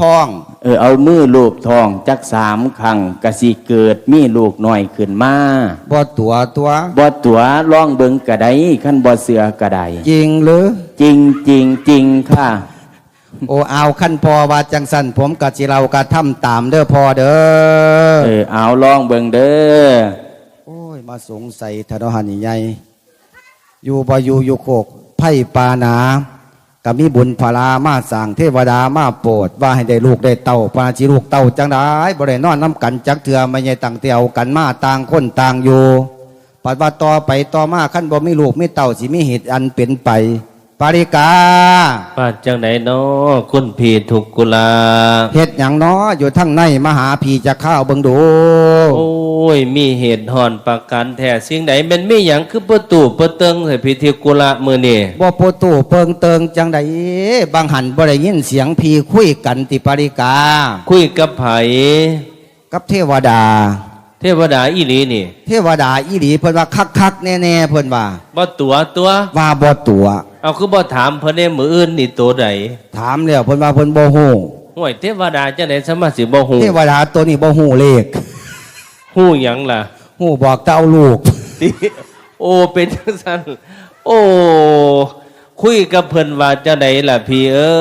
ท้อง เออเอามือลูบทองจักสามครั้งกะสิเกิดมีลูกน้อยขึ้นมาบ่ตัวตัวบ่ตัวลองเบิงกะไดขั้นบ่เสือกะไดจริงหรือ จริงจริงจริงค่ะ โอ้เอาขั้นพอว่าจังสันผมกับจิเรากระทำตามเด้อพอเด้อเออเอาลองเบิงเด้อโอ้ยมาสงสัยทะเนาะหันนี่ใหญ่อยู่บ่อยู่อยู่โคกไผ่ปาหนา ก็มีบุญพลามาสั่งเทวดามาโปรดว่าให้ได้ลูกได้เต่าปาจิลูกเต่าจังได้บ่ได้นอนน้ำกันจักเถื่อไม่ใช่ต่างเตียวกันมาต่างคนต่างอยู่ปัดว่าต่อไปต่อมาขั้นบ่มีลูกมีเต่าสิมีเหตุอันเป็นไป ปาริกาป้าจังไหนเนาะคุณพี่ถูกกุลาเฮ็ดอย่างน้ออยู่ทั้งในมหาพีจะข้าวเบิงดู โอ้ ยมีเหตุหอนประกันแท้สิ่งไหนมันไม่หยังคือประตูประเติงใส่พิธีกุละมือนี่บ่โปตู้เปิงเติงจังใดบางหันบ่ได้ยินเสียงพีคุยกันติปาริกา คุยกับไผกับเทวดา เทวดาอีหลีนี่ เทวดาอีหลีเพิ่นว่าคักๆแน่ๆเพิ่นว่าบ่ตัวตัว ว่าบ่ตัว เอาคือบ่ถามเพิ่นในมืออื่นนี่ตัวใดถามแล้วเพิ่นว่าเพิ่นบ่ฮู้ห่วยเทวดาจังไหนสามารถสิบ่ฮู้เทวดาตัวนี้บ่ฮู้เลข ฮู้หยังล่ะฮู้บอกแต่เอาลูกติโอ้เป็นจังซั่นโอ้ คุยกับเพิ่นว่าจังไดล่ะพี่เอ้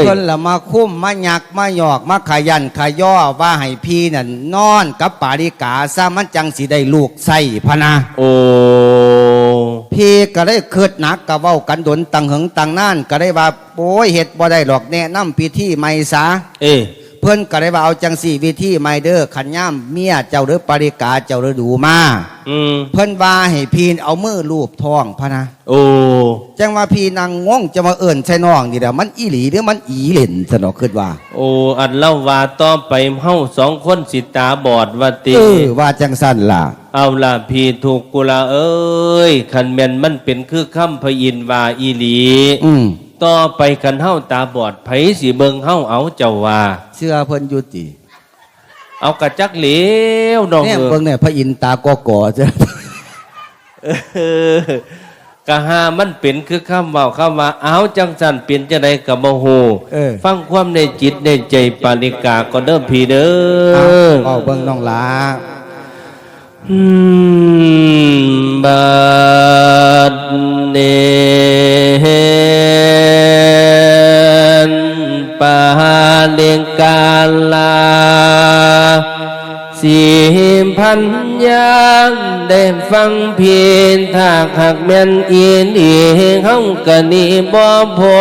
ย เพิ่นละมาคุ้มมาหยักมาหยอกมาขยันขย่อว่าให้พี่นั่นนอนกับปาริกาซะมันจังสิได้ลูกใส่พะนะ โอ้ พี่ก็ได้คิดหนักก็เว้ากันดนตังหึงตังน่านก็ได้ว่าโอ้ยเฮ็ดบ่ได้หรอกแนะนํพิธีใหม่ซะ เอ้ยเพิ่นก็ได้ว่าเอาจังสี่วิธีใหม่เด้อขันย่ามเมียเจ้าหรือปาริกาเจ้าหรือดูมาอืมเพิ่นว่าให้พี่เอามือลูบท้องพะนะโอ้จังว่าพี่นางงงจะมาเอิ่นใช่น้องนี่แหละมันอีหลีหรือมันอีเหล่นสนอกคิดว่า โอ้อันเล่าว่าต่อไปเฮาสองคนสิตาบอดว่าติเออว่าจังสั้นล่ะ เอาล่ะพี่ถูกกุลาเอ้ยคันแม่นมันเป็นคือคำพยินว่าอีหลี อืม ต่อไปคันเฮาตาบอดไผสิเบิงเฮาเอาเจ้าว่า เชื่อเพิ่นอยุติเอากระจักเหลวน้องแน่เออเบิ่งเนี่ยพระอินทร์ตากอกอจ้ะเออกะหามันเป็นคือคำเว้าคำว่าเอาจังสันเป็นจังไดก็บ่ฮู้เออฟังความในจิตในใจปาริกาก็เด้อพี่เด้เอาอเอาเบิ่งน้องหลาอืม บัดเนนปาเลงกาลาสีพันยางได้ฟังเพียงถ้าหักแม่นอีนเอียงเฮากะนีบ่พอ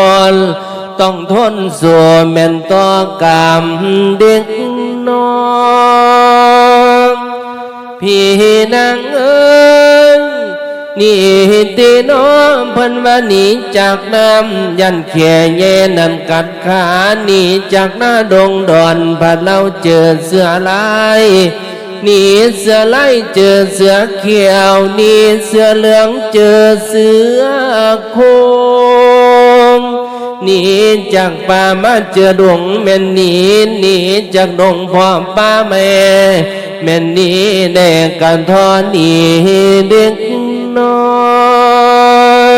ต้องทนสัวแม่นต่อกรรมเด็กน้องพี่ นางเอ้ยนี่ตีน้องพันว่าหนีจากน้ำยันเขียแย่นันกัดขาหนีจากหน้าดงดอนพัดเราเจอเสือลายหนีเสือไล่เจอเสือเขียวหนีเสือเหลืองเจอเสือโค หนีจากป่ามาเจอดงแม่นหนีหนีจากดงพ่อป้าแม่ แม่นหนีแดกกันทอนหนีเด็กน้อย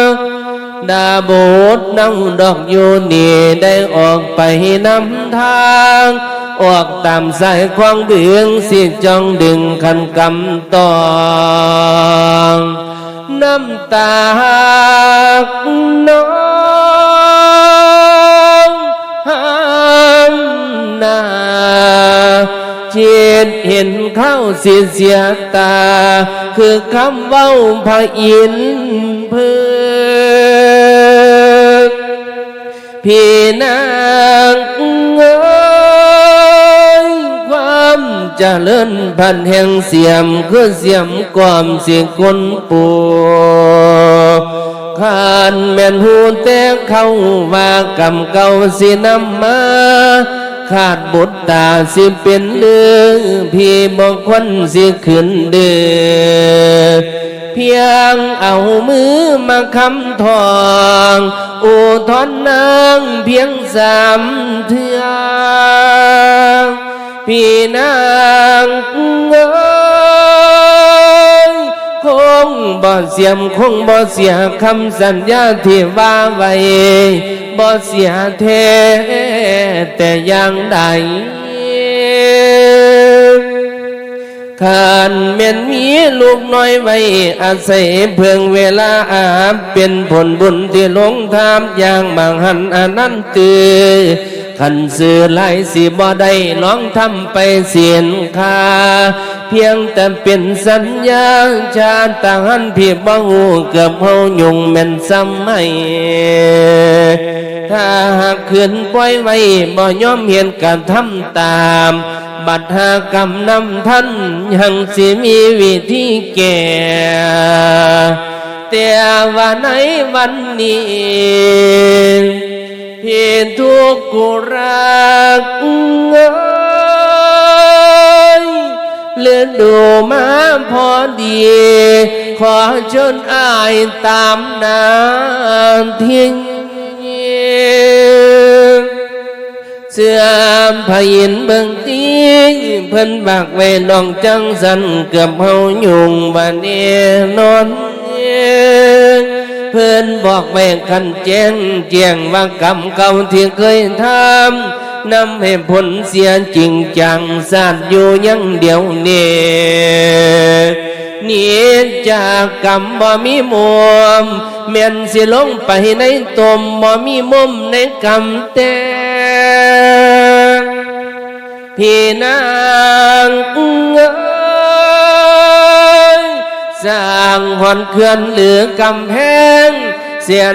ดาโบดนั่งดอกอยู่นี่ได้ออกไปนำทางออกตามสายควางเบืองสิจ้องดึงคันกำตองน้ำตาน้อง เจียนเห็นเข้าเสียเสียตา คือคำเว้าพระอินเพื่อพี่นางเอ้ยความจะเจริญพันแห่งเสียมคือเสียมความเสียงคนปูขานแม่นหูแต่เข้าว่ากำเก่าสินำมา ขาดบุตรตาสิเป็นเลือพี่บอกคนสิขึ้นเดือเพียงเอามือมาคำทองอุทอนนางเพียงสามเทือพี่นางเอ งบ่เสียมคงบ่เสียคำสัญญาที่ว่าไว้บ่เสียเทแต่ยังใด ขานเมียนมีลูกน้อยไว้อาศัยเพื่องเวลาอาบเป็นผลบุญที่ลงทามอย่างบางหันอันนั้นตือขันสื่อไล่สิบ่ได้ลองทำไปเสียนคาเพียงแต่เป็นสัญญาชาติต่างหันพี่บ่หูเกือบเฮายุงแม่นซ้ำไม่ถ้าหากขืนปล่อยไว้บ่ยอมเห็นการทำตาม บัตรหากรรมนำท่านยังสิมีวิธีแก่แต่ว่าในวันนี้เพียงทุกกุรักเอยเลือนดูมาพอดี ขอเชิญอายตามนาทิ้ง เสื้อพยินเบิ่งตีเพิ่นบากไว้น้องจังสันเกือบเฮายุงบันเอนอนเพิ่นบอกไว้คันแจ้งแจ้งว่ากรรมเก่าที่เคยทำนำให้ผลเสียจริงจังสาดอยู่ยังเดียวเนี้หนีจากกรรมบ่มีมุมเมียนสิลงไปในตมบ่มีมุมในกรรมแต่ พี่นางเอ้ยสร้างหอนเขื่อนหรือกำแพงเสีย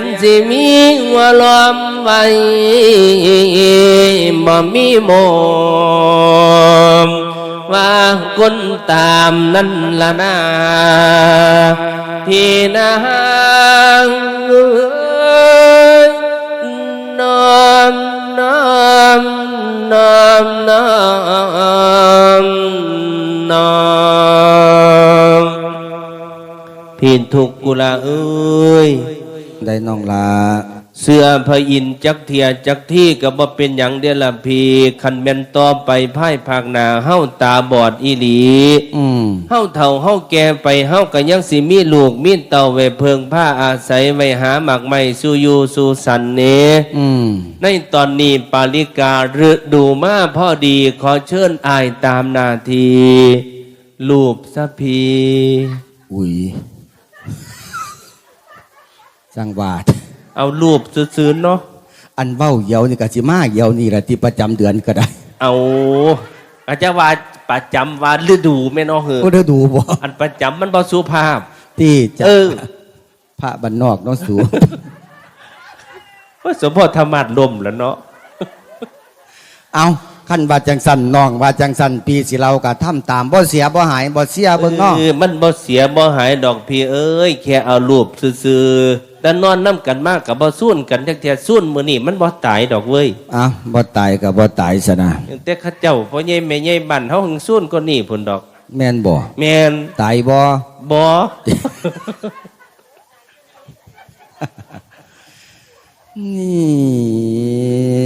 นสิมีหัวล้อมนามนั่นละนาพี่นางเอื้อมน้อมน้อมน้อมน้อมพินทุกกุลาเอ้ย ได้น้องลา เสื้อพระอินทร์จักเทียจักที่ก็บ่เป็นอย่างเดียวละพีคันแม่นต่อไปพ่ายภาคหนาเฮาตาบอดอีหลีอืมเฮาเฒ่าเฮาแก่ไปเฮาก็ยังสิมีลูกมีเต่าไว้เพิงผ้าอาศัยไว้หาหมากไม้สู่อยู่สู่สันเนอืมในตอนนี้ปาลิการฤดูมาพ่อดีขอเชิญอายตามนาทีลูบสะพีอุ้ยสังวาด เอาลูบซื้อๆเนาะอันเว้าเหี่ยวนี่ก็สิมาเหี่ยวนี่แหละที่ประจำเดือนก็ได้ เอาอาจจะว่าประจำว่าฤดูแม่นอเหอะก็ได้ดูบ่อันประจำมันบ่สุภาพ ที่จะเออ พระบ้านนอกเน้องสู ว่าสมพรธรรมัดลมแล้วเนาะเอาขั้นว่าจังสันน้องว่าจังสันปีสิเราก็ทำตามบ่เสียบ่หายบ่เสียเบิ่งเนาะเออมันบ่เสียบ่หายดอกพี่เอ้ย แค่เอารูปซื่อๆ แต่นอนน้ำกันมากกับบ่สู้นกันแท้ๆสู้นมื้อนี้มันบ่ตายดอกเว้ยอะบ่ตายก็บ่ตายซะนะแต่เข้าเจ้าพ่อใหญ่แม่ใหญ่บ้านเฮาหึงสู้นก็นี่พุ่นดอก แม่นบ่แม่นตายบ่บ่นี่